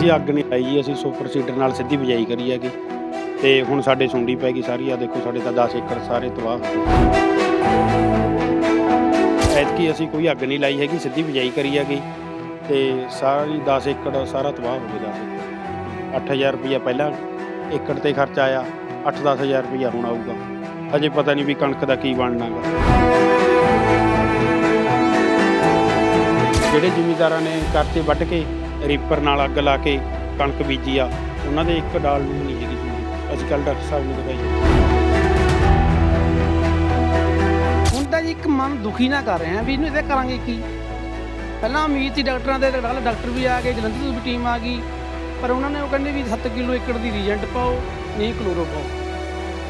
ਅਸੀਂ ਅੱਗ ਨਹੀਂ ਲਾਈ ਜੀ, ਅਸੀਂ ਸੁਪਰ ਸੀਡਰ ਨਾਲ ਸਿੱਧੀ ਬਿਜਾਈ ਕਰੀ ਹੈਗੀ ਤੇ ਹੁਣ ਸਾਡੇ ਸੁੰਡੀ ਪੈ ਗਈ ਸਾਰੀ ਆ ਦੇਖੋ ਸਾਡੇ ਤਾਂ 10 ਏਕੜ ਸਾਰੇ ਤਬਾਹ। ਹੋ ਗਏ ਐਤਕੀ ਅਸੀਂ ਕੋਈ ਅੱਗ ਨਹੀਂ ਲਾਈ ਹੈਗੀ, ਸਿੱਧੀ ਬਿਜਾਈ ਕਰੀ ਹੈਗੀ ਤੇ ਸਾਰੀ 10 ਏਕੜ, ਸਾਰਾ ਤਬਾਹ ਹੋ ਗਿਆ 10 ਏਕੜ 8000 ਰੁਪਇਆ ਪਹਿਲਾਂ ਏਕੜ ਤੇ ਖਰਚਾ ਆਇਆ 8-10000 ਰੁਪਇਆ ਹੁਣ ਆਊਗਾ। ਅਜੇ ਪਤਾ ਨਹੀਂ ਵੀ ਕਣਕ ਦਾ ਕੀ ਬਣਨਾਗਾ ਜਿਹੜੇ ਜ਼ਿਮੀਦਾਰਾਂ ਨੇ ਕਰਤੇ ਵੱਢ ਕੇ ਰੀਪਰ ਨਾਲ ਅੱਗ ਲਾ ਕੇ ਕਣਕ ਬੀਜੀ ਆ, ਉਹਨਾਂ ਦੇ ਇੱਕ ਡਾਲ ਨੂੰ ਨਹੀਂ ਹੈਗੀ ਸੁਣੀ ਅਸੀਂ ਕੱਲ ਡਾਕਟਰ ਸਾਹਿਬ ਨੂੰ ਦਿਖਾਈ ਹੁਣ ਤਾਂ ਜੀ ਇੱਕ ਮਨ ਦੁਖੀ ਨਾ ਕਰ ਰਹੇ ਆ ਵੀ ਇਹਨੂੰ ਇਹਦੇ ਕਰਾਂਗੇ ਕੀ? ਪਹਿਲਾਂ ਉਮੀਦ ਸੀ ਡਾਕਟਰਾਂ ਦੇ ਨਾਲ ਡਾਕਟਰ ਵੀ ਆ ਗਏ, ਜਲੰਧਰ ਤੋਂ ਵੀ ਟੀਮ ਆ ਗਈ। ਪਰ ਉਹਨਾਂ ਨੇ ਉਹ ਕਹਿੰਦੇ ਵੀ 7 ਕਿਲੋ ਏਕੜ ਦੀ ਰੀਜੈਂਟ ਪਾਓ, ਨਹੀਂ ਕਲੋਰੋ ਪਾਓ।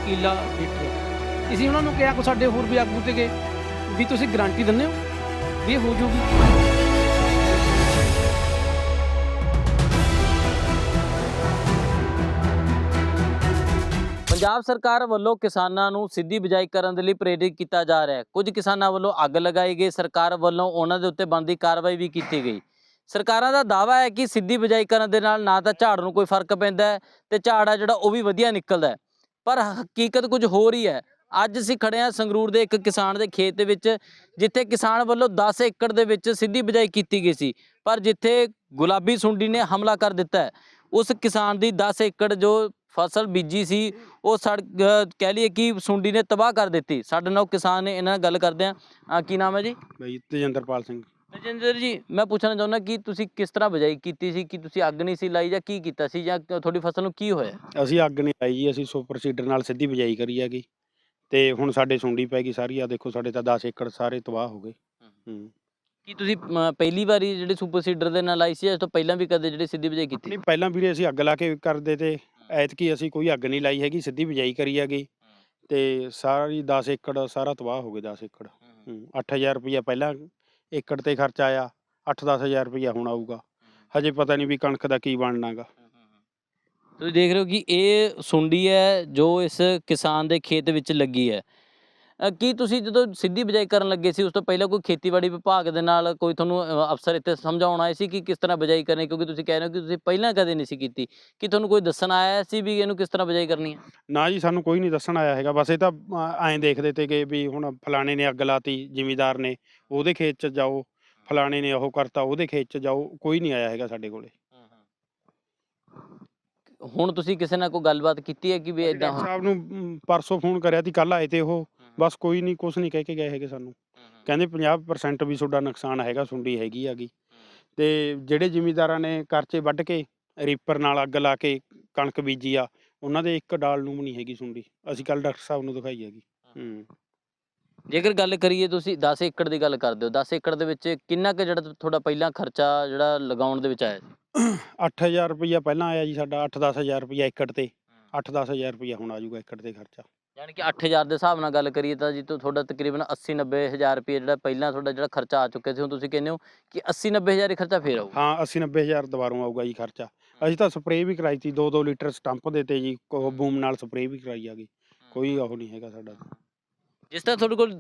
ਕੀਲਾ ਲੀਟਰ। ਅਸੀਂ ਉਹਨਾਂ ਨੂੰ ਕਿਹਾ ਕੋ ਸਾਡੇ ਹੋਰ ਵੀ ਆਗੂ ਤੇ ਗਏ ਵੀ ਤੁਸੀਂ ਗਾਰੰਟੀ ਦਿੰਦੇ ਹੋ? ਵੀ ਇਹ ਹੋ ਜਾਊਗੀ ਪੰਜਾਬ ਸਰਕਾਰ ਵੱਲੋਂ ਕਿਸਾਨਾਂ ਨੂੰ ਸਿੱਧੀ ਬਿਜਾਈ ਕਰਨ ਦੇ ਲਈ ਪ੍ਰੇਰਿਤ ਕੀਤਾ ਜਾ ਰਿਹਾ ਹੈ। ਕੁਝ ਕਿਸਾਨਾਂ ਵੱਲੋਂ ਅੱਗ ਲਗਾਈ ਗਈ। ਸਰਕਾਰ ਵੱਲੋਂ ਉਹਨਾਂ ਦੇ ਉੱਤੇ ਬਣਦੀ ਕਾਰਵਾਈ ਵੀ ਕੀਤੀ ਗਈ। ਸਰਕਾਰਾਂ ਦਾ ਦਾਅਵਾ ਹੈ ਕਿ ਸਿੱਧੀ ਬਿਜਾਈ ਕਰਨ ਦੇ ਨਾਲ ਨਾ ਤਾਂ ਝਾੜ ਨੂੰ ਕੋਈ ਫ਼ਰਕ ਪੈਂਦਾ ਹੈ ਤੇ ਝਾੜ ਆ ਜਿਹੜਾ ਉਹ ਵੀ ਵਧੀਆ ਨਿਕਲਦਾ ਹੈ। ਪਰ ਹਕੀਕਤ ਕੁਝ ਹੋਰ ਹੀ ਹੈ। ਅੱਜ ਅਸੀਂ ਖੜੇ ਹਾਂ ਸੰਗਰੂਰ ਦੇ ਇੱਕ ਕਿਸਾਨ ਦੇ ਖੇਤ ਦੇ ਵਿੱਚ, ਜਿੱਥੇ ਕਿਸਾਨ ਵੱਲੋਂ 10 ਏਕੜ ਦੇ ਵਿੱਚ ਸਿੱਧੀ ਬਿਜਾਈ ਕੀਤੀ ਗਈ ਸੀ। ਪਰ ਜਿੱਥੇ ਗੁਲਾਬੀ ਸੁੰਡੀ ਨੇ ਹਮਲਾ ਕਰ ਦਿੱਤਾ ਉਸ ਕਿਸਾਨ ਦੀ 10 ਏਕੜ ਜੋ ਫਸਲ ਬੀਜੀ ਸੀ ਉਹ ਸੜ ਕਹਿ ਲਈਏ ਕਿ ਸੁੰਡੀ ਨੇ ਤਬਾਹ ਕਰ ਦਿੱਤੀ। ਸਾਡੇ ਨਾਲ ਕਿਸਾਨ ਨੇ ਇਹਨਾਂ ਨਾਲ ਗੱਲ ਕਰਦੇ ਆ। ਕੀ ਨਾਮ ਹੈ ਜੀ? ਬਈ ਤੇਜਿੰਦਰਪਾਲ ਸਿੰਘ। ਰਜਿੰਦਰ ਜੀ ਮੈਂ ਪੁੱਛਣਾ ਚਾਹੁੰਦਾ ਕਿ ਤੁਸੀਂ ਕਿਸ ਤਰ੍ਹਾਂ ਬਿਜਾਈ ਕੀਤੀ ਸੀ? ਕਿ ਤੁਸੀਂ ਅੱਗ ਨਹੀਂ ਸੀ ਲਾਈ ਜਾਂ ਕੀ ਕੀਤਾ ਸੀ? ਜਾਂ ਤੁਹਾਡੀ ਫਸਲ ਨੂੰ ਕੀ ਹੋਇਆ? ਅਸੀਂ ਅੱਗ ਨਹੀਂ ਲਾਈ ਜੀ ਅਸੀਂ ਸੁਪਰ ਸੀਡਰ ਨਾਲ ਸਿੱਧੀ ਬਿਜਾਈ ਕਰੀ ਹੈਗੀ। ਤੇ ਹੁਣ ਸਾਡੇ ਸੁੰਡੀ ਪੈ ਗਈ ਸਾਰੀ ਆ ਦੇਖੋ ਸਾਡੇ ਤਾਂ 10 ਏਕੜ ਸਾਰੇ ਤਬਾਹ ਹੋ ਗਏ। ਹੂੰ। ਕੀ ਤੁਸੀਂ ਪਹਿਲੀ ਵਾਰੀ ਜਿਹੜੇ ਸੁਪਰ ਸੀਡਰ ਦੇ ਨਾਲ ਲਾਈ ਸੀ ਇਸ ਤੋਂ ਪਹਿਲਾਂ ਵੀ ਕਦੇ ਜਿਹੜੀ ਸਿੱਧੀ ਬਿਜਾਈ ਕੀਤੀ? ਨਹੀਂ ਪਹਿਲਾਂ ਵੀਰੇ ਅਸੀਂ ਅੱਗ ਲਾ ਕੇ ਕਰਦੇ ਤੇ ਐਤਕੀ ਅਸੀਂ ਕੋਈ ਅੱਗ ਨਹੀਂ ਲਾਈ ਹੈਗੀ ਸਿੱਧੀ ਬਿਜਾਈ ਕਰੀ ਹੈਗੀ। ਤੇ ਸਾਰੀ 10 ਏਕੜ ਸਾਰਾ ਤਬਾਹ ਹੋ ਗਏ 10 ਏਕੜ। ਹੂੰ 8000 ਰੁਪਇਆ ਪਹਿਲਾਂ ਏਕੜ ਤੇ ਖਰਚਾ ਆਇਆ 8-10000 ਰੁਪਇਆ ਹੁਣ ਆਊਗਾ। ਹਜੇ ਪਤਾ ਨਹੀਂ ਵੀ ਕਣਕ ਦਾ ਕੀ ਬਣਨਾਗਾ। ਤੁਸੀਂ ਦੇਖ ਰਹੇ ਹੋ ਕਿ ਇਹ ਸੁੰਡੀ ਹੈ ਜੋ ਇਸ ਕਿਸਾਨ ਦੇ ਖੇਤ ਵਿੱਚ ਲੱਗੀ ਹੈ। ਕੀ ਤੁਸੀਂ ਜਦੋਂ ਸਿੱਧੀ ਬਿਜਾਈ ਕਰਨ ਲੱਗੇ ਸੀ ਉਸ ਤੋਂ ਪਹਿਲਾਂ ਕੋਈ ਖੇਤੀਬਾੜੀ ਵਿਭਾਗ ਦੇ ਨਾਲ ਕੋਈ ਤੁਹਾਨੂੰ ਅਫਸਰ ਇੱਥੇ ਸਮਝਾਉਣ ਆਏ ਸੀ ਕਿ ਕਿਸ ਤਰ੍ਹਾਂ ਬਿਜਾਈ ਕਰਨੀ? ਕਿਉਂਕਿ ਤੁਸੀਂ ਕਹਿ ਰਹੇ ਹੋ ਕਿ ਤੁਸੀਂ ਪਹਿਲਾਂ ਕਦੇ ਨਹੀਂ ਸੀ ਕੀਤੀ। ਕੀ ਤੁਹਾਨੂੰ ਕੋਈ ਦੱਸਣ ਆਇਆ ਸੀ ਵੀ ਇਹਨੂੰ ਕਿਸ ਤਰ੍ਹਾਂ ਬਿਜਾਈ ਕਰਨੀ ਹੈ? ਨਾ ਜੀ ਸਾਨੂੰ ਕੋਈ ਨਹੀਂ ਦੱਸਣ ਆਇਆ ਹੈਗਾ। ਬਸ ਇਹ ਤਾਂ ਐਂ ਦੇਖਦੇ ਤੇ ਕਿ ਵੀ ਹੁਣ ਫਲਾਣੇ ਨੇ ਅੱਗ ਲਾਤੀ ਜ਼ਿਮੀਦਾਰ ਨੇ ਉਹਦੇ ਖੇਤ 'ਚ ਜਾਓ ਫਲਾਣੇ ਨੇ ਉਹ ਕਰਤਾ ਉਹਦੇ ਖੇਤ 'ਚ ਜਾਓ ਕੋਈ ਨਹੀਂ ਆਇਆ ਹੈਗਾ ਸਾਡੇ ਕੋਲੇ। ਹੁਣ ਤੁਸੀਂ ਕਿਸੇ ਨਾਲ ਕੋਈ ਗੱਲਬਾਤ ਕੀਤੀ ਹੈ ਕਿ ਵੀ ਇਦਾਂ ਸਾਹਿਬ ਨੂੰ ਪਰਸੋਂ ਫੋਨ ਕਰਿਆ ਸੀ ਕੱਲ ਆਏ ਤੇ ਉਹ ਬਸ ਕੋਈ ਨਹੀਂ ਕੁਝ ਨਹੀਂ ਕਹਿ ਕੇ ਗਏ ਹੈਗੇ ਸਾਨੂੰ। ਕਹਿੰਦੇ 50% ਵੀ ਤੁਹਾਡਾ ਨੁਕਸਾਨ ਹੈਗਾ ਸੁੰਡੀ ਹੈਗੀ ਹੈਗੀ। ਤੇ ਜਿਹੜੇ ਜ਼ਿਮੀਦਾਰਾਂ ਨੇ ਕਰਚੇ ਵੱਢ ਕੇ ਰੀਪਰ ਨਾਲ ਅੱਗ ਲਾ ਕੇ ਕਣਕ ਬੀਜੀ ਆ ਉਹਨਾਂ ਦੇ ਇੱਕ ਡਾਲ ਨੂੰ ਵੀ ਨਹੀਂ ਹੈਗੀ ਸੁੰਡੀ। ਅਸੀਂ ਕੱਲ ਡਾਕਟਰ ਸਾਹਿਬ ਨੂੰ ਦਿਖਾਈ ਹੈਗੀ। ਹੂੰ। ਜੇਕਰ ਗੱਲ ਕਰੀਏ ਤੁਸੀਂ 10 ਏਕੜ ਦੀ ਗੱਲ ਕਰਦੇ ਹੋ 10 ਏਕੜ ਦੇ ਵਿੱਚ ਕਿੰਨਾ ਕੁ ਜਿਹੜਾ ਤੁਹਾਡਾ ਪਹਿਲਾਂ ਖਰਚਾ ਜਿਹੜਾ ਲਗਾਉਣ ਦੇ ਵਿੱਚ ਆਇਆ ਸੀ? 8000 ਰੁਪਇਆ ਪਹਿਲਾਂ ਆਇਆ ਜੀ ਸਾਡਾ 8-10000 ਰੁਪਇਆ ਏਕੜ ਤੇ। 8-10000 ਰੁਪਇਆ ਹੁਣ ਆ ਜਾਊਗਾ ਏਕੜ ਤੇ ਖਰਚਾ। ਯਾਨੀ ਕਿ 8000 ਦੇ ਹਿਸਾਬ ਨਾਲ ਗੱਲ ਕਰੀਏ ਤਾਂ ਜੀ ਤੋਂ ਤੁਹਾਡਾ ਤਕਰੀਬਨ 80 90 ਹਜ਼ਾਰ ਰੁਪਏ ਜਿਹੜਾ ਪਹਿਲਾਂ ਤੁਹਾਡਾ ਜਿਹੜਾ ਖਰਚਾ ਆ ਚੁੱਕਿਆ ਸੀ ਹੁਣ ਤੁਸੀਂ ਕਹਿੰਦੇ ਹੋ ਕਿ 80 90 ਹਜ਼ਾਰ ਹੀ ਖਰਚਾ ਫੇਰ ਆਊਗਾ। ਹਾਂ 80-90000 ਦੁਬਾਰੋਂ ਆਊਗਾ ਜੀ ਖਰਚਾ। ਅਸੀਂ ਤਾਂ ਸਪਰੇਅ ਵੀ ਕਰਾਈ ਸੀ 2-2 ਲੀਟਰ ਸਟੰਪ ਦੇ ਤੇ ਜੀ ਉਹ ਬੂਮ ਨਾਲ ਸਪਰੇਅ ਵੀ ਕਰਾਈ ਆ ਗਈ। ਕੋਈ ਉਹ ਨਹੀਂ ਹੈਗਾ ਸਾਡਾ। ਜਿਸ ਤਰ੍ਹਾਂ ਤੁਹਾਡੇ ਕੋਲ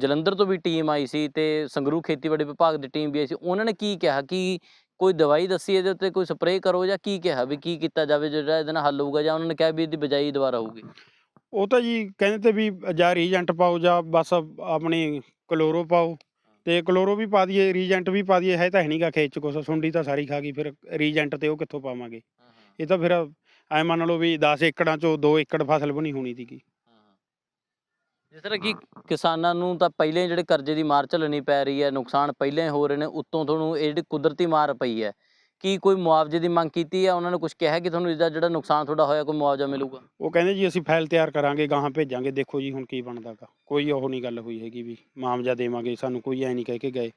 ਜਲੰਧਰ ਤੋਂ ਵੀ ਟੀਮ ਆਈ ਸੀ ਤੇ ਸੰਗਰੂ ਖੇਤੀਬਾੜੀ ਵਿਭਾਗ ਦੀ ਟੀਮ ਵੀ ਆਈ ਸੀ ਉਹਨਾਂ ਨੇ ਕੀ ਕਿਹਾ ਕਿ ਕੋਈ ਦਵਾਈ ਦੱਸੀ ਇਹਦੇ ਉੱਤੇ ਕੋਈ ਸਪਰੇਅ ਕਰੋ ਜਾਂ ਕੀ ਕਿਹਾ ਵੀ ਕੀ ਕੀਤਾ ਜਾਵੇ ਜਿਹੜਾ ਇਹਦੇ ਨਾਲ ਹੱਲ ਹੋਊਗਾ ਜਾਂ ਉਹਨਾਂ ਨੇ ਕਿਹਾ ਵੀ ਇਹਦੀ ਬਜਾਈ ਦੁਬਾਰਾ ਹੋਊਗੀ? ਉਹ ਤਾਂ ਜੀ ਕਹਿੰਦੇ ਤੇ ਵੀ ਜਾਂ ਰੀਜੈਂਟ ਪਾਓ ਜਾਂ ਬਸ ਆਪਣੀ ਕਲੋਰੋ ਪਾਓ। ਤੇ ਕਲੋਰੋ ਵੀ ਪਾ ਦਈਏ, ਰੀਜੈਂਟ ਵੀ ਪਾ ਦਈਏ, ਹੈ ਤਾਂ ਹੈ ਨਹੀਂਗਾ ਖੇਤ ਚ ਕੁਛ, ਸੁੰਡੀ ਤਾਂ ਸਾਰੀ ਖਾ ਗਈ, ਫਿਰ ਰੀਜੈਂਟ ਤੇ ਉਹ ਕਿੱਥੋਂ ਪਾਵਾਂਗੇ? ਇਹ ਤਾਂ ਫਿਰ ਐ ਮੰਨ ਲਓ ਵੀ 10 ਏਕੜਾਂ ਚੋਂ 2 ਏਕੜ ਫਸਲ ਬਣੀ ਹੋਣੀ ਸੀਗੀ। ਜਿਸ ਤਰ੍ਹਾਂ ਕਿ ਕਿਸਾਨਾਂ ਨੂੰ ਤਾਂ ਪਹਿਲੇ ਜਿਹੜੇ ਕਰਜ਼ੇ ਦੀ ਮਾਰ ਝੱਲਣੀ ਪੈ ਰਹੀ ਹੈ, ਨੁਕਸਾਨ ਪਹਿਲੇ ਹੋ ਰਹੇ ਨੇ, ਉੱਤੋਂ ਤੁਹਾਨੂੰ ਇਹ ਜਿਹੜੀ ਕੁਦਰਤੀ ਮਾਰ ਪਈ ਹੈ ਕੀ ਕੋਈ ਮੁਆਵਜ਼ੇ ਦੀ ਮੰਗ ਕੀਤੀ ਹੈ ਉਹਨਾਂ ਨੇ ਕੁਝ ਕਿਹਾ ਕਿ ਤੁਹਾਨੂੰ ਇਹਦਾ ਜਿਹੜਾ ਨੁਕਸਾਨ ਤੁਹਾਡਾ ਹੋਇਆ ਕੋਈ ਮੁਆਵਜ਼ਾ ਮਿਲੂਗਾ? ਉਹ ਕਹਿੰਦੇ ਜੀ ਅਸੀਂ ਫਾਈਲ ਤਿਆਰ ਕਰਾਂਗੇ ਗਾਹਾਂ ਭੇਜਾਂਗੇ। ਦੇਖੋ ਜੀ ਹੁਣ ਕੀ ਬਣਦਾਗਾ ਕੋਈ ਉਹ ਨਹੀਂ ਗੱਲ ਹੋਈ ਹੈਗੀ ਵੀ ਮਾਮਜਾ ਦੇਵਾਂਗੇ ਸਾਨੂੰ ਕੋਈ ਐ ਨਹੀਂ ਕਹਿ ਕੇ ਗਏ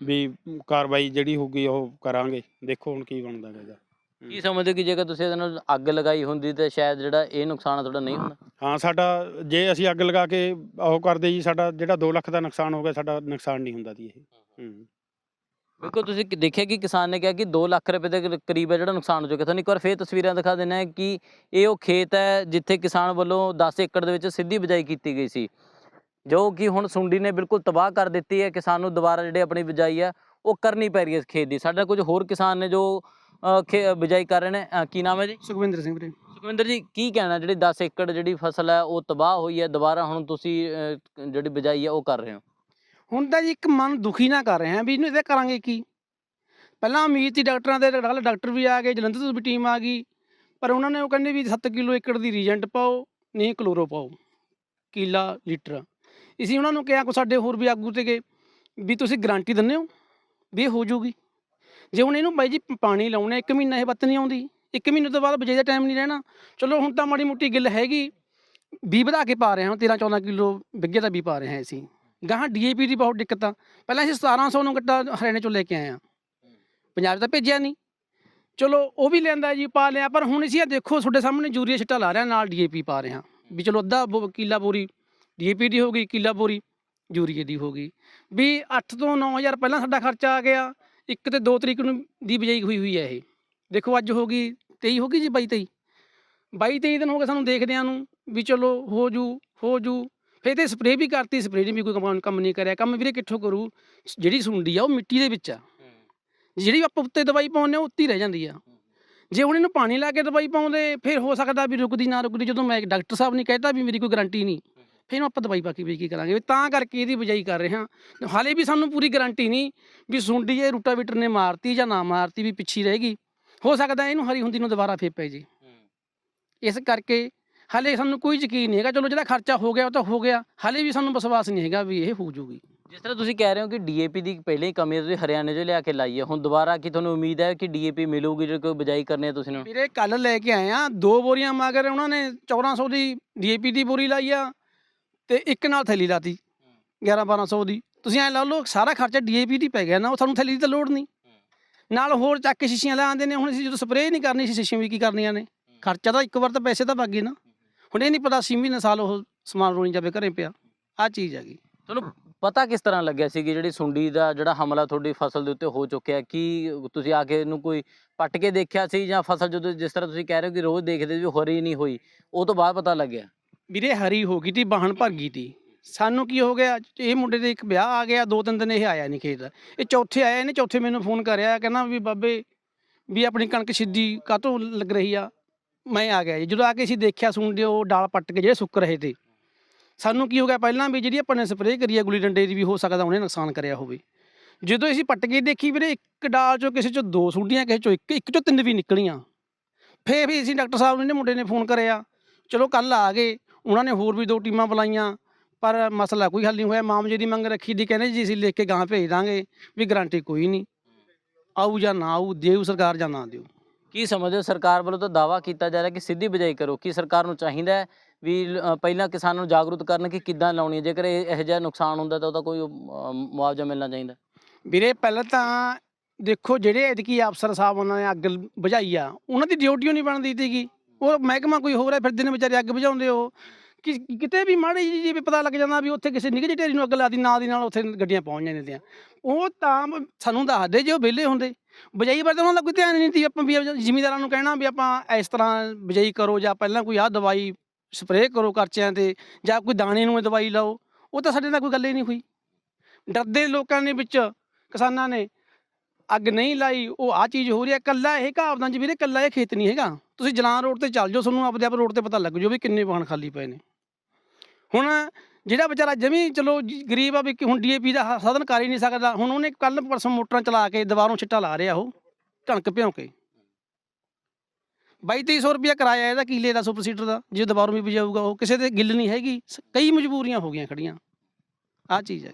ਵੀ ਕਾਰਵਾਈ ਜਿਹੜੀ ਹੋਊਗੀ ਉਹ ਕਰਾਂਗੇ। ਦੇਖੋ ਹੁਣ ਕੀ ਬਣਦਾ ਹੈਗਾ ਕੀ ਸਮਝਦੇ ਕਿ ਜੇਕਰ ਤੁਸੀਂ ਇਹਦੇ ਨਾਲ ਅੱਗ ਲਗਾਈ ਹੁੰਦੀ ਤਾਂ ਸ਼ਾਇਦ ਜਿਹੜਾ ਇਹ ਨੁਕਸਾਨ ਤੁਹਾਡਾ ਨਹੀਂ ਹੁੰਦਾ? ਹਾਂ ਸਾਡਾ ਜੇ ਅਸੀਂ ਅੱਗ ਲਗਾ ਕੇ ਉਹ ਕਰਦੇ ਜੀ ਸਾਡਾ ਜਿਹੜਾ 2 ਲੱਖ ਦਾ ਨੁਕਸਾਨ ਹੋ ਗਿਆ ਸਾਡਾ ਨੁਕਸਾਨ ਨਹੀਂ ਹੁੰਦਾ ਜੀ ਇਹ। ਹੂੰ। ਬਿਲਕੁਲ ਤੁਸੀਂ ਕਿ- ਦੇਖਿਆ ਕਿ ਕਿਸਾਨ ਨੇ ਕਿਹਾ ਕਿ 2 ਲੱਖ ਰੁਪਏ ਦੇ ਕਰੀ- ਕਰੀਬ ਹੈ ਜਿਹੜਾ ਨੁਕਸਾਨ ਹੋ ਚੁੱਕਿਆ। ਤੁਹਾਨੂੰ ਇੱਕ ਵਾਰ ਫੇਰ ਤਸਵੀਰਾਂ ਦਿਖਾ ਦਿੰਦੇ ਹਾਂ ਕਿ ਇਹ ਉਹ ਖੇਤ ਹੈ ਜਿੱਥੇ ਕਿਸਾਨ ਵੱਲੋਂ 10 ਏਕੜ ਦੇ ਵਿੱਚ ਸਿੱਧੀ ਬਿਜਾਈ ਕੀਤੀ ਗਈ ਸੀ। ਜੋ ਕਿ ਹੁਣ ਸੁੰਡੀ ਨੇ ਬਿਲਕੁਲ ਤਬਾਹ ਕਰ ਦਿੱਤੀ ਹੈ ਕਿਸਾਨ ਨੂੰ ਦੁਬਾਰਾ ਜਿਹੜੇ ਆਪਣੀ ਬਿਜਾਈ ਹੈ ਉਹ ਕਰਨੀ ਪੈ ਰਹੀ ਹੈ ਇਸ ਖੇਤ ਦੀ। ਸਾਡੇ ਕੁਝ ਹੋਰ ਕਿਸਾਨ ਨੇ ਜੋ ਅ, ਖੇ- ਬਿਜਾਈ ਕਰ ਰਹੇ ਨੇ ਅ, ਕੀ ਨਾਮ ਹੈ ਜੀ? ਸੁਖਵਿੰਦਰ ਸਿੰਘ ਵੀਰੇ। ਸੁਖਵਿੰਦਰ ਜੀ ਕੀ ਕਹਿਣਾ ਜਿਹੜੀ 10 ਏਕੜ ਜਿਹੜੀ ਫਸਲ ਹੈ ਉਹ ਤਬਾਹ ਹੋਈ ਹੈ ਦੁਬਾਰਾ ਹੁਣ ਤੁਸੀਂ ਅ, ਜਿਹੜੀ ਬਿਜਾਈ ਹੈ ਉਹ ਕਰ ਰਹੇ ਹੋ? ਹੁਣ ਤਾਂ ਜੀ ਇੱਕ ਮਨ ਦੁਖੀ ਨਾ ਕਰ ਰਹੇ ਹਾਂ ਵੀ ਇਹਨੂੰ ਇਹਦੇ ਕਰਾਂਗੇ ਕੀ? ਪਹਿਲਾਂ ਉਮੀਦ ਸੀ, ਡਾਕਟਰਾਂ ਦੇ ਕੱਲ੍ਹ ਡਾਕਟਰ ਵੀ ਆ ਗਏ, ਜਲੰਧਰ ਤੋਂ ਵੀ ਟੀਮ ਆ ਗਈ, ਪਰ ਉਹਨਾਂ ਨੇ ਉਹ ਕਹਿੰਦੇ ਵੀ 7 ਕਿਲੋ ਏਕੜ ਦੀ ਰੀਜੈਂਟ ਪਾਓ, ਨਹੀਂ ਕਲੋਰੋ ਪਾਓ, ਕਿੱਲਾ, ਲੀਟਰ। ਅਸੀਂ ਉਹਨਾਂ ਨੂੰ ਕਿਹਾ, ਕੋ ਸਾਡੇ ਹੋਰ ਵੀ ਆਗੂ ਤੇ ਗਏ, ਵੀ ਤੁਸੀਂ ਗਾਰੰਟੀ ਦਿੰਦੇ ਹੋ, ਵੀ ਇਹ ਹੋ ਜਾਊਗੀ। ਜੇ ਹੁਣ ਇਹਨੂੰ ਬਾਈ ਜੀ ਪਾਣੀ ਲਾਉਣਾ, ਇੱਕ ਮਹੀਨਾ ਇਹ ਬੱਤ ਨਹੀਂ ਆਉਂਦੀ, ਇੱਕ ਮਹੀਨੇ ਤੋਂ ਬਾਅਦ ਬਜਾਈ ਦਾ ਟਾਈਮ ਨਹੀਂ ਰਹਿਣਾ, ਚਲੋ ਹੁਣ ਤਾਂ ਮਾੜੀ ਮੋਟੀ ਗਿੱਲ ਹੈਗੀ ਵੀ ਵਧਾ ਕੇ ਪਾ ਰਹੇ ਹਾਂ 13 14 ਕਿਲੋ ਵਿੱਗੇ ਦਾ ਵੀ ਪਾ ਰਹੇ ਹਾਂ ਅਸੀਂ। ਗਾਹਾਂ ਡੀਏਪੀ ਦੀ ਬਹੁਤ ਦਿੱਕਤ ਆ। ਪਹਿਲਾਂ ਅਸੀਂ 1700 ਨੂੰ ਗੱਟਾ ਹਰਿਆਣੇ ਚੋਂ ਲੈ ਕੇ ਆਏ ਆ। ਪੰਜਾਬ 'ਚ ਤਾਂ ਭੇਜਿਆ ਨਹੀਂ। ਚਲੋ, ਉਹ ਵੀ ਲੈਂਦਾ ਜੀ, ਪਾ ਲਿਆ, ਪਰ ਹੁਣ ਅਸੀਂ ਇਹ ਦੇਖੋ, ਤੁਹਾਡੇ ਸਾਹਮਣੇ ਯੂਰੀਆ ਛਿੱਟਾ ਲਾ ਰਿਹਾ, ਨਾਲ ਡੀਏਪੀ ਪਾ ਰਹੇ ਹਾਂ। ਵੀ ਚਲੋ, ਅੱਧਾ ਬੋ- ਕਿੱਲਾ ਬੋਰੀ ਡੀਏਪੀ ਦੀ ਹੋ ਗਈ, ਕਿੱਲਾ ਬੋਰੀ ਯੂਰੀਏ ਦੀ ਹੋ ਗਈ। ਵੀ 8 ਤੋਂ 9000 ਪਹਿਲਾਂ ਸਾਡਾ ਖਰਚਾ ਆ ਗਿਆ, ਇੱਕ ਤੇ 2 ਤਰੀਕ ਨੂੰ ਦੀ ਬਿਜਾਈ ਹੋਈ ਹੋਈ ਹੈ ਇਹ। ਦੇਖੋ, ਅੱਜ ਹੋ ਗਈ 23 ਹੋ ਗਈ ਜੀ 22 23 22 23 ਦਿਨ ਹੋ ਗਏ ਸਾਨੂੰ ਦੇਖਦਿਆਂ ਨੂੰ, ਵੀ ਚਲੋ, ਹੋ ਜੂ ਹੋ ਜੂ ਫਿਰ ਤੇ ਸਪਰੇਅ ਵੀ ਕਰਤੀ ਸਪਰੇਅ ਨੇ ਵੀ ਕੋਈ ਕੰਮ ਕੰਮ ਨਹੀਂ ਕਰਿਆ। ਕੰਮ ਵੀਰੇ ਕਿੱਥੋਂ ਕਰੂ? ਜਿਹੜੀ ਸੁੰਡੀ ਆ ਉਹ ਮਿੱਟੀ ਦੇ ਵਿੱਚ ਆ। ਜਿਹੜੀ ਆਪਾਂ ਉੱਤੇ ਦਵਾਈ ਪਾਉਂਦੇ ਆ ਉਹ ਉੱਤੇ ਹੀ ਰਹਿ ਜਾਂਦੀ ਆ। ਜੇ ਹੁਣ ਇਹਨੂੰ ਪਾਣੀ ਲਾ ਕੇ ਦਵਾਈ ਪਾਉਂਦੇ ਫਿਰ ਹੋ ਸਕਦਾ ਵੀ ਰੁਕਦੀ ਨਾ ਰੁਕਦੀ। ਜਦੋਂ ਮੈਂ ਡਾਕਟਰ ਸਾਹਿਬ ਨੇ ਕਹਿਤਾ ਵੀ ਮੇਰੀ ਕੋਈ ਗਾਰੰਟੀ ਨਹੀਂ ਫਿਰ ਇਹਨੂੰ ਆਪਾਂ ਦਵਾਈ ਪਾ ਕੇ ਵੀ ਕੀ ਕਰਾਂਗੇ? ਵੀ ਤਾਂ ਕਰਕੇ ਇਹਦੀ ਬਜਾਈ ਕਰ ਰਹੇ ਹਾਂ। ਹਾਲੇ ਵੀ ਸਾਨੂੰ ਪੂਰੀ ਗਾਰੰਟੀ ਨਹੀਂ ਵੀ ਸੁੰਡੀ ਇਹ ਰੂਟਾਵੀਟਰ ਨੇ ਮਾਰਤੀ ਜਾਂ ਨਾ ਮਾਰਤੀ ਵੀ ਪਿੱਛੀ ਰਹੇਗੀ ਹੋ ਸਕਦਾ ਇਹਨੂੰ ਹਰੀ ਹੁੰਦੀ ਨੂੰ ਦੁਬਾਰਾ ਫੇਰ ਪੈ ਜੇ। ਇਸ ਕਰਕੇ ਹਾਲੇ ਸਾਨੂੰ ਕੋਈ ਯਕੀਨ ਨਹੀਂ ਹੈਗਾ ਚਲੋ ਜਿਹੜਾ ਖਰਚਾ ਹੋ ਗਿਆ ਉਹ ਤਾਂ ਹੋ ਗਿਆ ਹਾਲੇ ਵੀ ਸਾਨੂੰ ਵਿਸ਼ਵਾਸ ਨਹੀਂ ਹੈਗਾ ਵੀ ਇਹ ਹੋ ਜੂਗੀ ਜਿਸ ਤਰ੍ਹਾਂ ਤੁਸੀਂ ਕਹਿ ਰਹੇ ਹੋ ਕਿ ਡੀਏਪੀ ਦੀ ਪਹਿਲੇ ਹੀ ਕਮੀ ਤੁਸੀਂ ਹਰਿਆਣੇ 'ਚੋਂ ਲਿਆ ਕੇ ਲਾਈ ਹੈ ਹੁਣ ਦੁਬਾਰਾ ਕੀ ਤੁਹਾਨੂੰ ਉਮੀਦ ਹੈ ਕਿ ਡੀਏਪੀ ਮਿਲੂਗੀ ਜੇ ਕੋਈ ਬਿਜਾਈ ਕਰਨੀ ਤੁਸੀਂ ਨੂੰ? ਵੀਰੇ ਕੱਲ ਲੈ ਕੇ ਆਏ ਆ ਦੋ ਬੋਰੀਆਂ ਮਗਰ ਉਹਨਾਂ ਨੇ 1400 ਦੀ ਡੀਏਪੀ ਦੀ ਬੋਰੀ ਲਾਈ ਆ ਤੇ ਇੱਕ ਨਾਲ ਥੈਲੀ ਲਾਤੀ 11 1200 ਦੀ। ਤੁਸੀਂ ਐ ਲਾ ਲਓ ਸਾਰਾ ਖਰਚਾ ਡੀਏਪੀ ਦੀ ਪੈ ਗਿਆ ਨਾ ਉਹ ਤੁਹਾਨੂੰ ਥੈਲੀ ਦੀ ਤਾਂ ਲੋੜ ਨਹੀਂ। ਨਾਲ ਹੋਰ ਚੱਕ ਕੇ ਸ਼ੀਸ਼ੀਆਂ ਲੈ ਆਉਂਦੇ ਨੇ ਹੁਣ ਅਸੀਂ ਜਦੋਂ ਸਪਰੇਅ ਨਹੀਂ ਕਰਨੀ ਸੀ ਸ਼ੀਸ਼ੀਆਂ ਵੀ ਕੀ ਕਰਨੀਆਂ ਨੇ? ਖਰਚਾ ਤਾਂ ਇੱਕ ਵਾਰ ਤਾਂ ਪੈਸੇ ਤਾਂ ਵਗ ਗਏ ਨਾ। ਹੁਣ ਇਹ ਨਹੀਂ ਪਤਾ ਸੀ ਮਹੀਨੇ ਸਾਲ ਉਹ ਸਮਾਨ ਰੋਣੀ ਜਾਵੇ ਘਰੇ ਪਿਆ। ਆ ਚੀਜ਼ ਹੈਗੀ। ਤੁਹਾਨੂੰ ਪਤਾ ਕਿਸ ਤਰ੍ਹਾਂ ਲੱਗਿਆ ਸੀ ਕਿ ਜਿਹੜੀ ਸੁੰਡੀ ਦਾ ਜਿਹੜਾ ਹਮਲਾ ਤੁਹਾਡੀ ਫਸਲ ਦੇ ਉੱਤੇ ਹੋ ਚੁੱਕਿਆ ਕੀ ਤੁਸੀਂ ਆ ਕੇ ਇਹਨੂੰ ਕੋਈ ਪੱਟ ਕੇ ਦੇਖਿਆ ਸੀ ਜਾਂ ਫਸਲ ਜਦੋਂ ਜਿਸ ਤਰ੍ਹਾਂ ਤੁਸੀਂ ਕਹਿ ਰਹੇ ਹੋ ਕਿ ਰੋਜ਼ ਦੇਖਦੇ ਵੀ ਹਰੀ ਨਹੀਂ ਹੋਈ ਉਹ ਤੋਂ ਬਾਅਦ ਪਤਾ ਲੱਗਿਆ? ਵੀਰੇ ਹਰੀ ਹੋ ਗਈ ਤੀ ਬਾਹਣ ਭਰ ਗਈ ਤੀ। ਸਾਨੂੰ ਕੀ ਹੋ ਗਿਆ? ਇਹ ਮੁੰਡੇ ਦੇ ਇੱਕ ਵਿਆਹ ਆ ਗਿਆ ਦੋ ਤਿੰਨ ਦਿਨ ਇਹ ਆਇਆ ਨਹੀਂ ਖੇਤ। ਇਹ ਚੌਥੇ ਆਇਆ ਇਹਨੇ ਚੌਥੇ ਮੈਨੂੰ ਫੋਨ ਕਰਿਆ ਕਹਿੰਦਾ ਵੀ ਬਾਬੇ ਵੀ ਆਪਣੀ ਕਣਕ ਸਿੱਧੀ ਕਾਹਤੋਂ ਲੱਗ ਰਹੀ ਆ? ਮੈਂ ਆ ਗਿਆ ਜੀ। ਜਦੋਂ ਆ ਕੇ ਅਸੀਂ ਦੇਖਿਆ ਸੁਣਦੇ ਉਹ ਡਾਲ ਪੱਟ ਕੇ ਜਿਹੜੇ ਸੁੱਕ ਰਹੇ ਤੇ। ਸਾਨੂੰ ਕੀ ਹੋ ਗਿਆ? ਪਹਿਲਾਂ ਵੀ ਜਿਹੜੀ ਆਪਾਂ ਨੇ ਸਪਰੇਅ ਕਰੀ ਆ ਗੁਲੀ ਡੰਡੇ ਦੀ ਵੀ, ਹੋ ਸਕਦਾ ਉਹਨੇ ਨੁਕਸਾਨ ਕਰਿਆ ਹੋਵੇ। ਜਦੋਂ ਅਸੀਂ ਪੱਟ ਕੇ ਦੇਖੀ ਵੀਰੇ, ਇੱਕ ਡਾਲ ਚੋਂ ਕਿਸੇ ਚੋਂ ਦੋ ਸੁੰਡੀਆਂ ਕਿਸੇ ਚੋਂ ਇੱਕ ਇੱਕ ਚੋਂ ਤਿੰਨ ਵੀ ਨਿਕਲੀਆਂ। ਫੇਰ ਵੀ ਅਸੀਂ ਡਾਕਟਰ ਸਾਹਿਬ ਨੇ ਮੁੰਡੇ ਨੇ ਫੋਨ ਕਰਿਆ, ਚਲੋ ਕੱਲ ਆ ਗਏ, ਉਹਨਾਂ ਨੇ ਹੋਰ ਵੀ ਦੋ ਟੀਮਾਂ ਬੁਲਾਈਆਂ, ਪਰ ਮਸਲਾ ਕੋਈ ਹੱਲ ਨਹੀਂ ਹੋਇਆ। ਮਾਮਜੇ ਦੀ ਮੰਗ ਰੱਖੀ ਦੀ, ਕਹਿੰਦੇ ਜੀ ਅਸੀਂ ਲਿਖ ਕੇ ਗਾਂ ਭੇਜ ਦਾਂਗੇ ਵੀ ਗਾਰੰਟੀ ਕੋਈ ਨਹੀਂ। ਆਊ ਜਾਂ ਨਾ ਆਊ, ਦੇਊ ਸਰਕਾਰ ਜਾਂ ਨਾ ਦਿਓ ਕੀ ਸਮਝਦੇ ਹੋ? ਸਰਕਾਰ ਵੱਲੋਂ ਤਾਂ ਦਾਵਾ ਕੀਤਾ ਜਾ ਰਿਹਾ ਕਿ ਸਿੱਧੀ ਬਿਜਾਈ ਕਰੋ। ਕੀ ਸਰਕਾਰ ਨੂੰ ਚਾਹੀਦਾ ਹੈ ਵੀ ਪਹਿਲਾਂ ਕਿਸਾਨਾਂ ਨੂੰ ਜਾਗਰੂਕ ਕਰਨ ਕਿ ਕਿੱਦਾਂ ਲਾਉਣੀ ਹੈ? ਜੇਕਰ ਇਹ ਇਹੋ ਜਿਹਾ ਨੁਕਸਾਨ ਹੁੰਦਾ ਤਾਂ ਉਹਦਾ ਕੋਈ ਮੁਆਵਜ਼ਾ ਮਿਲਣਾ ਚਾਹੀਦਾ। ਵੀਰੇ, ਪਹਿਲਾਂ ਤਾਂ ਦੇਖੋ, ਜਿਹੜੇ ਐਤਕੀ ਅਫਸਰ ਸਾਹਿਬ ਉਹਨਾਂ ਨੇ ਅੱਗ ਬੁਝਾਈ ਆ, ਉਹਨਾਂ ਦੀ ਡਿਊਟੀ ਨਹੀਂ ਬਣਦੀ ਸੀਗੀ। ਉਹ ਮਹਿਕਮਾ ਕੋਈ ਹੋਰ ਹੈ ਫਿਰਦੇ ਨੇ ਵਿਚਾਰੇ ਅੱਗ ਬੁਝਾਉਂਦੇ ਉਹ ਕਿ ਕਿਤੇ ਵੀ ਮਾੜੀ ਜਿਹੀ ਜੀ ਵੀ ਪਤਾ ਲੱਗ ਜਾਂਦਾ ਵੀ ਉੱਥੇ ਕਿਸੇ ਨਿੱਘੇ ਜਿਹੀ ਢੇਰੀ ਨੂੰ ਅੱਗ ਲਾਦੀ ਨਾਲ ਦੀ ਨਾਲ ਉੱਥੇ ਗੱਡੀਆਂ ਪਹੁੰਚ ਜਾਂਦੀਆਂ ਉਹ ਤਾਂ ਸਾਨੂੰ ਦੱਸਦੇ ਜੇ ਉਹ ਵਿਹਲੇ ਹੁੰਦੇ। ਬਜਾਈ ਬਾਰੇ ਉਹਨਾਂ ਦਾ ਕੋਈ ਧਿਆਨ ਹੀ ਨਹੀਂ ਸੀ ਆਪਾਂ ਵੀ ਜ਼ਿਮੀਦਾਰਾਂ ਨੂੰ ਕਹਿਣਾ ਵੀ ਆਪਾਂ ਇਸ ਤਰ੍ਹਾਂ ਬਜਾਈ ਕਰੋ ਜਾਂ ਪਹਿਲਾਂ ਕੋਈ ਆਹ ਦਵਾਈ ਸਪਰੇਅ ਕਰੋ ਕਰਚਿਆਂ ਤੇ ਜਾਂ ਕੋਈ ਦਾਣੇ ਨੂੰ ਦਵਾਈ ਲਾਓ। ਉਹ ਤਾਂ ਸਾਡੇ ਨਾਲ ਕੋਈ ਗੱਲ ਹੀ ਨਹੀਂ ਹੋਈ। ਡਰਦੇ ਲੋਕਾਂ ਨੇ ਵਿੱਚ ਕਿਸਾਨਾਂ ਨੇ ਅੱਗ ਨਹੀਂ ਲਾਈ, ਉਹ ਆ ਚੀਜ਼ ਹੋ ਰਹੀ ਹੈ ਕੱਲਾ ਇਹ ਕਹਾਵਤਾਂ 'ਚ ਵੀਰੇ ਕੱਲਾ ਇਹ ਖੇਤ ਨਹੀਂ ਹੈਗਾ। ਤੁਸੀਂ ਜਲਾਨ ਰੋਡ ਤੇ ਚੱਲ ਜਾਓ, ਤੁਹਾਨੂੰ ਆਪਦੇ ਆਪ ਰੋਡ ਤੇ ਪਤਾ ਲੱਗ ਜਾਓ ਵੀ ਕਿੰਨੇ ਵਾਹਨ ਖਾਲੀ ਪਏ ਨੇ। ਹੁਣ ਜਿਹੜਾ ਵਿਚਾਰਾ ਜਮੀ ਚਲੋ ਗਰੀਬ ਆ ਵੀ ਕਿ ਹੁਣ ਡੀਏਪੀ ਦਾ ਹ- ਸਾਧਨ ਕਰ ਹੀ ਨਹੀਂ ਸਕਦਾ, ਹੁਣ ਉਹਨੇ ਕੱਲ ਪਰਸੋਂ ਮੋਟਰਾਂ ਚਲਾ ਕੇ ਦੁਬਾਰੋਂ ਛਿੱਟਾ ਲਾ ਰਿਹਾ ਉਹ, ਕਣਕ ਭਿਉਂ ਕੇ। 22-2300 ਰੁਪਇਆ ਕਿਰਾਇਆ ਇਹਦਾ ਕਿੱਲੇ ਦਾ ਸੁਪਰ ਸੀਟਰ ਦਾ, ਜੇ ਦੀਵਾਰੋਂ ਵੀ ਵਜਾਊਗਾ ਉਹ, ਕਿਸੇ ਦੇ ਗਿੱਲ ਨਹੀਂ ਹੈਗੀ, ਸ- ਕਈ ਮਜਬੂਰੀਆਂ ਹੋ ਗਈਆਂ ਖੜੀਆਂ। ਆ ਚੀਜ਼ ਹੈ।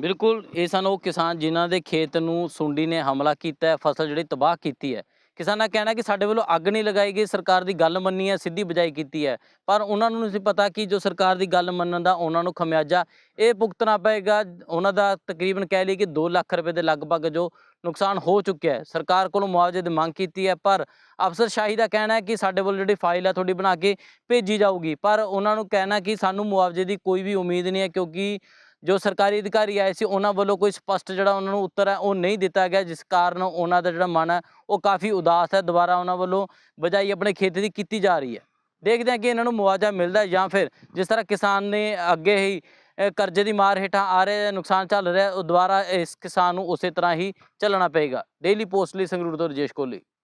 ਬਿਲਕੁਲ, ਇਹ ਸਨ ਉਹ ਕਿਸਾਨ ਜਿਨ੍ਹਾਂ ਦੇ ਖੇਤ ਨੂੰ ਸੁੰਡੀ ਨੇ ਹਮਲਾ ਕੀਤਾ ਹੈ, ਫਸਲ ਜਿਹੜੀ ਤਬਾਹ ਕੀਤੀ ਹੈ। ਕਿਸਾਨਾਂ ਦਾ ਕਹਿਣਾ ਕਿ ਸਾਡੇ ਵੱਲੋਂ ਅੱਗ ਨਹੀਂ ਲਗਾਈ ਗਈ, ਸਰਕਾਰ ਦੀ ਗੱਲ ਮੰਨੀ ਹੈ, ਸਿੱਧੀ ਬਜਾਈ ਕੀਤੀ ਹੈ। ਪਰ ਉਹਨਾਂ ਨੂੰ ਨਹੀਂ ਸੀ ਪਤਾ ਕਿ ਜੋ ਸਰਕਾਰ ਦੀ ਗੱਲ ਮੰਨਣ ਦਾ ਉਹਨਾਂ ਨੂੰ ਖਮਿਆਜਾ, ਇਹ ਭੁਗਤਣਾ ਪਏਗਾ। ਉਹਨਾਂ ਦਾ ਤਕਰੀਬਨ ਕਹਿ ਲਈ ਕਿ 2 ਲੱਖ ਰੁਪਏ ਦੇ ਲਗਭਗ ਜੋ ਨੁਕਸਾਨ ਹੋ ਚੁੱਕਿਆ ਹੈ। ਸਰਕਾਰ ਕੋਲੋਂ ਮੁਆਵਜ਼ੇ ਦੀ ਮੰਗ ਕੀਤੀ ਹੈ, ਪਰ ਅਫਸਰਸ਼ਾਹੀ ਦਾ ਕਹਿਣਾ ਹੈ ਕਿ ਸਾਡੇ ਵੱਲ ਜਿਹੜੀ ਫਾਈਲ ਹੈ, ਤੁਹਾਡੀ ਬਣਾ ਕੇ ਭੇਜੀ ਜਾਊਗੀ। ਪਰ ਉਹਨਾਂ ਨੂੰ ਕਹਿਣਾ ਕਿ ਸਾਨੂੰ ਮੁਆਵਜ਼ੇ ਦੀ ਕੋਈ ਵੀ ਉਮੀਦ ਨਹੀਂ ਹੈ, ਕਿਉਂਕਿ ਜੋ ਸਰਕਾਰੀ ਅਧਿਕਾਰੀ ਆਏ ਸੀ, ਉਹਨਾਂ ਵੱਲੋਂ ਕੋਈ ਸਪਸ਼ਟ ਜਿਹੜਾ ਉਹਨਾਂ ਨੂੰ ਉੱਤਰ ਹੈ, ਉਹ ਨਹੀਂ ਦਿੱਤਾ ਗਿਆ, ਜਿਸ ਕਾਰਨ ਉਹਨਾਂ ਦਾ ਜਿਹੜਾ ਮਨ ਹੈ, ਉਹ ਕਾਫੀ ਉਦਾਸ ਹੈ। ਦੁਬਾਰਾ ਉਹਨਾਂ ਵੱਲੋਂ ਬਜਾਈ ਆਪਣੇ ਖੇਤ ਦੀ ਕੀਤੀ ਜਾ ਰਹੀ ਹੈ। ਦੇਖਦੇ ਹਾਂ ਕਿ ਇਹਨਾਂ ਨੂੰ ਮੁਆਵਜ਼ਾ ਮਿਲਦਾ ਜਾਂ ਫਿਰ ਜਿਸ ਤਰ੍ਹਾਂ ਕਿਸਾਨ ਨੇ ਅੱਗੇ ਹੀ ਕਰਜ਼ੇ ਦੀ ਮਾਰ ਹੇਠਾਂ ਆ ਰਿਹਾ ਨੁਕਸਾਨ ਚੱਲ ਰਿਹਾ ਉਹ ਦੁਬਾਰਾ ਇਸ ਕਿਸਾਨ ਨੂੰ ਉਸੇ ਤਰ੍ਹਾਂ ਹੀ ਚੱਲਣਾ ਪਏਗਾ। ਡੇਲੀ ਪੋਸਟ ਲਈ ਸੰਗਰੂਰ ਤੋਂ ਰਜੇਸ਼ ਕੋਹਲੀ।